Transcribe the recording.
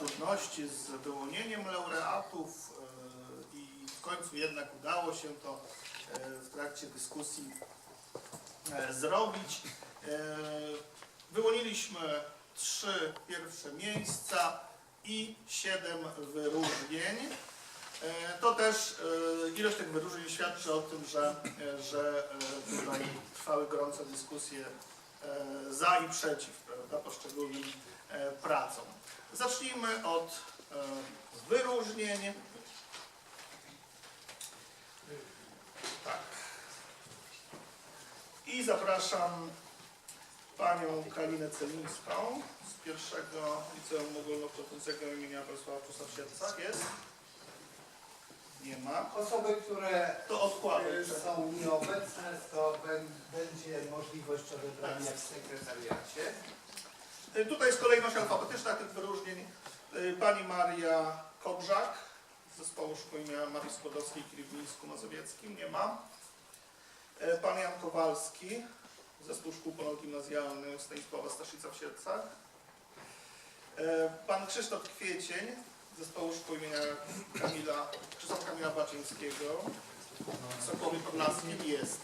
trudności z wyłonieniem laureatów e, i w końcu jednak udało się to e, w trakcie dyskusji e, zrobić. Wyłoniliśmy trzy pierwsze miejsca i siedem wyróżnień. To też ilość tych wyróżnień świadczy o tym, że, że tutaj trwały gorące dyskusje za i przeciw prawda, poszczególnym pracom. Zacznijmy od e, wyróżnień. Tak. I zapraszam panią Kalinę Celińską z pierwszego liceum ogólnokształcącego imienia Wrocława Siercach. Jest? Nie ma. Osoby, które To odkładam. y, są nieobecne, to bę- będzie możliwość odebrania w sekretariacie. Y, Tutaj jest kolejność alfabetyczna tych wyróżnień. Y, Pani Maria Kobrzak z zespołu Szkół imienia Marii Skłodowskiej w Kiliwińsku-Mazowieckim. Nie ma. Y, Pan Jan Kowalski, zespół szkół ponadgimnazjalnych Stanisława Staszica w Siercach. Y, Pan Krzysztof Kwiecień, zespołu szkół imienia Kamila, Krzysztofa Kamila Baczyńskiego w Sokołowie Podlaskim jest.